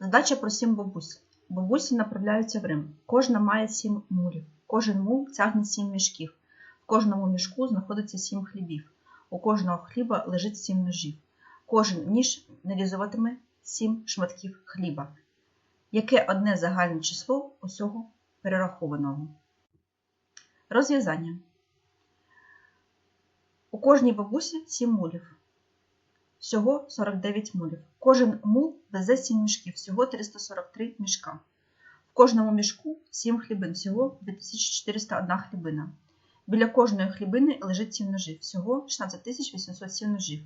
Задача про сім бабусь. Бабусі направляються в Рим. Кожна має сім мулів. Кожен мул тягне сім мішків. В кожному мішку знаходиться сім хлібів. У кожного хліба лежить сім ножів. Кожен ніж нарізуватиме сім шматків хліба. Яке одне загальне число усього перерахованого? Розв'язання. У кожній бабусі 7 мулів. Всього 49 мулів. Кожен мул везе 7 мішків, всього 343 мішка. В кожному мішку 7 хлібин, всього 2401 хлібина. Біля кожної хлібини лежить 7 ножів, всього 16807 ножів.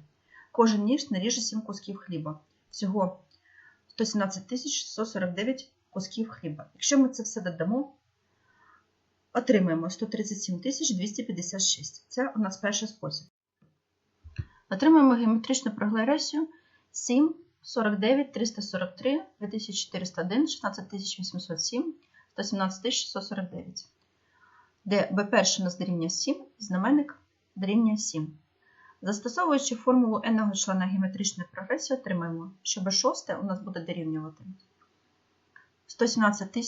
Кожен ніж наріже 7 кусків хліба, всього 117 649 кусків хліба. Якщо ми це все додамо, отримаємо 137 256. Це у нас перший спосіб. Отримаємо геометричну прогресію 7, 49, 343, 2401, 16807, 117649, де b1 у нас дорівнює 7, знаменник дорівнює 7. Застосовуючи формулу n члена геометричної прогресії, отримаємо, що b6 у нас буде дорівнювати 117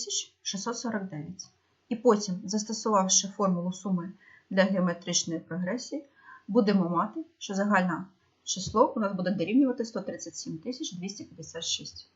649. І потім, застосувавши формулу суми для геометричної прогресії, будемо мати, що загальне число у нас буде дорівнювати 137 256.